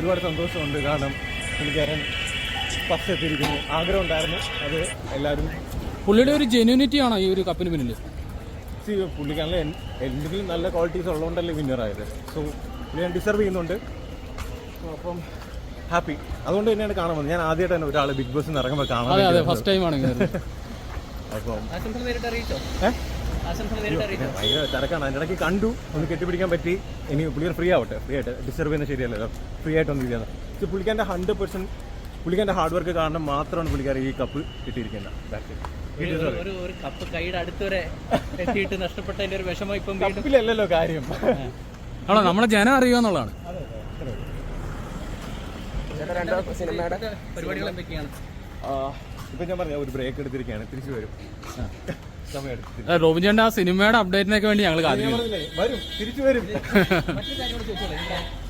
ഒരുപാട് സന്തോഷമുണ്ട്. കാരണം പുള്ളിക്കാരൻ ഫസ്റ്റ് എത്തിയിരിക്കുന്നു. ആഗ്രഹം ഉണ്ടായിരുന്നു. അത് എല്ലാവരും പുള്ളിയുടെ ഒരു ജെന്യൂനിറ്റി ആണോ ഈ ഒരു കപ്പിന് പിന്നിൽ പുള്ളിക്കാണല്ലോ പുള്ളിക്കാരനെ എന്തെങ്കിലും നല്ല ക്വാളിറ്റീസ് ഉള്ളതുകൊണ്ടല്ലേ വിന്നർ ആയത്. സോ ഞാൻ ഡിസർവ് ചെയ്യുന്നുണ്ട്. അപ്പം ഹാപ്പി അതുകൊണ്ട് തന്നെയാണ് കാണാൻ വന്നത്. ഞാൻ ആദ്യമായിട്ട് തന്നെ ഒരാൾ ബിഗ് ബോസ് നിന്ന് ഇറങ്ങുമ്പോൾ കാണാൻ ഫസ്റ്റ് ടൈം ആണ്. അപ്പം ഭയങ്കര തിരക്കാണ്. അതിന്റെ ഇടയ്ക്ക് കണ്ടു. ഒന്ന് കെട്ടിപ്പിടിക്കാൻ പറ്റി. ഇനി പുള്ളിക്കാർ ഫ്രീ ആവട്ടെ. ഫ്രീ ആയിട്ട് ഡിസ്റ്റർബ് ചെയ്യുന്ന ശരിയല്ലല്ലോ. ഫ്രീ ആയിട്ടൊന്നും ഇല്ലാതെ പക്ഷേ പുള്ളിക്കാന്റെ ഹൺഡ്രഡ് പെർസെന്റ് പുള്ളിക്കാന്റെ ഹാർഡ് വർക്ക് കാരണം മാത്രമാണ് പുള്ളിക്കാർ ഈ കപ്പ് കിട്ടിയിരിക്കുന്നത് ഒരു- കപ്പ് കൈയുടെ അടുത്തുവരെ എത്തിയിട്ട് നഷ്ടപ്പെട്ടതിന്റെ ഒരു വിഷമം ഇപ്പം കപ്പിലല്ലല്ലോ കാര്യം. ആണോ? നമ്മളെ ജനം അറിയുക എന്നുള്ളതാണ്. പരിപാടികൾ എന്തൊക്കെയാണ്? ഇപ്പൊ ഞാൻ പറഞ്ഞ ഒരു ബ്രേക്ക് എടുത്തിരിക്കുകയാണ്. തിരിച്ചു വരും. റോബിൻ ചേട്ടൻ ആ സിനിമയുടെ അപ്ഡേറ്റിനൊക്കെ വേണ്ടി ഞങ്ങൾ കാത്തിരിക്കും വരും തിരിച്ചു വരും.